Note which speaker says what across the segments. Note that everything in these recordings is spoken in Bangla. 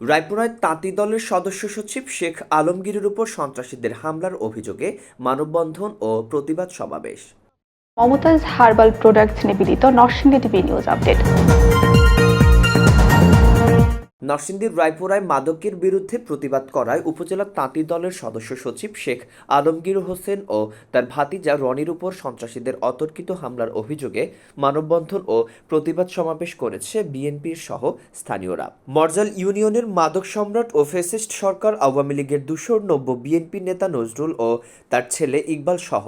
Speaker 1: রায়পুরায় তাঁতি দলের সদস্য সচিব শেখ আলমগীরের উপর সন্ত্রাসীদের হামলার অভিযোগে মানববন্ধন ও প্রতিবাদ সমাবেশ।
Speaker 2: মমতাজ হার্বাল প্রোডাক্টস নিবেদিত নরসিংদী টিভি নিউজ আপডেট।
Speaker 1: নরসিংদীর রায়পুরায় মাদকের বিরুদ্ধে প্রতিবাদ করায় উপজেলা তাঁতি দলের সদস্য সচিব শেখ আলমগীর হোসেন ও তার ভাতিজা রনির উপর সন্ত্রাসীদের অতর্কিত হামলার অভিযোগে মানববন্ধন ও প্রতিবাদ সমাবেশ করেছে বিএনপির সহ স্থানীয়রা। মরজাল ইউনিয়নের মাদক সম্রাট ও ফেসিস্ট সরকার আওয়ামী লীগের দুশোর নব্য বিএনপি নেতা নজরুল ও তার ছেলে ইকবাল সহ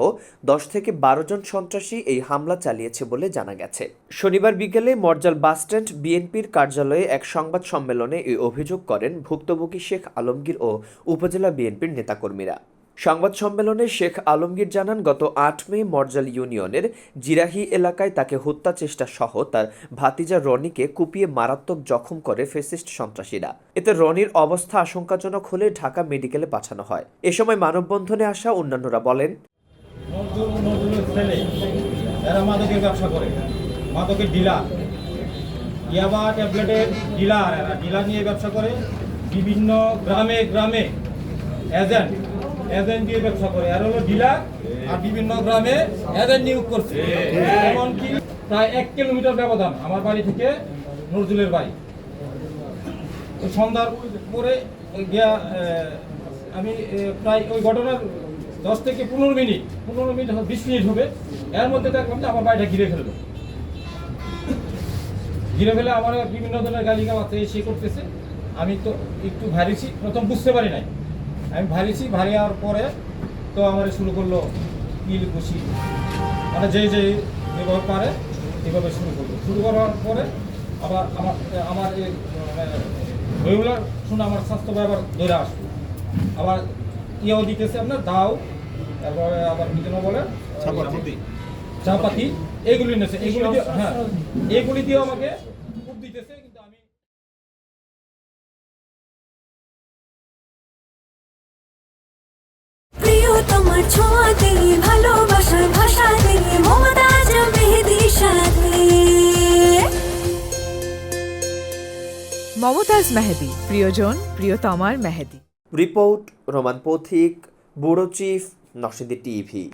Speaker 1: দশ থেকে বারো জন সন্ত্রাসী এই হামলা চালিয়েছে বলে জানা গেছে। শনিবার বিকেলে মরজাল বাসস্ট্যান্ড বিএনপির কার্যালয়ে এক সংবাদ সম্মেলনে এই অভিযোগ করেন ভুক্তভোগী শেখ আলমগীর ও উপজেলা বিএনপির নেতাকর্মীরা। সংবাদ সম্মেলনে শেখ আলমগীর জানান, গত আট মে মরজাল ইউনিয়নের জিরাহি এলাকায় তাকে হত্যা চেষ্টা সহ তার ভাতিজা রনিকে কুপিয়ে মারাত্মক জখম করে ফেসিস্ট সন্ত্রাসীরা। এতে রনির অবস্থা আশঙ্কাজনক হলে ঢাকা মেডিকেলে পাঠানো হয়। এ সময় মানববন্ধনে আসা অন্যান্যরা বলেন
Speaker 3: ব্যবসা করে, মাদকের ডিলার ইয়াবা ট্যাবলেটের ডিলার, এরা ডিলার নিয়ে ব্যবসা করে। বিভিন্ন গ্রামে গ্রামে এজেন্ট এজেন্ট দিয়ে ব্যবসা করে। আর হলো ডিলার আর বিভিন্ন গ্রামে এজেন্ট নিয়োগ করছে। এমনকি প্রায় এক কিলোমিটার ব্যবধান আমার বাড়ি থেকে নজরুলের বাড়ি। সন্ধ্যার পরে গিয়া আমি প্রায় ওই ঘটনার দশ থেকে পনেরো মিনিট পনেরো মিনিট, বিশ মিনিট হবে। এর মধ্যে দেখলাম যে আমার বাড়িটা ঘিরে ফেলল। ঘিরে ফেলে আমার বিভিন্ন ধরনের গালি গালাতে সে করতেছে। আমি তো একটু ভারিছি প্রথম বুঝতে পারি নাই। আমি ভারিছি ভারী হওয়ার পরে তো আমার শুরু করল কিল খুশি মানে যে যে যেভাবে পারে এভাবে শুরু করল। শুরু করার পরে আবার আমার আমার এই রেগুলার শুনে আমার স্বাস্থ্য আবার ধরে আসলো। আবার ইয়েও দিতেছে আপনার দাও। তারপরে আবার কি যেন চাপাতি এগুলি নেছে এগুলি দিয়ে হ্যাঁ এগুলি দিয়ে আমাকে খুব দিতেছে কিন্তু আমি
Speaker 4: প্রিয় তোমার ছোঁয়াতে ভালোবাসার ভাষাতে মমতাজ মেহেদি সাথে
Speaker 5: মমতাজ মেহেদি প্রিয়জন প্রিয়তমার মেহেদি।
Speaker 1: Report Roman Pothik bureau chief Narsingdi TV.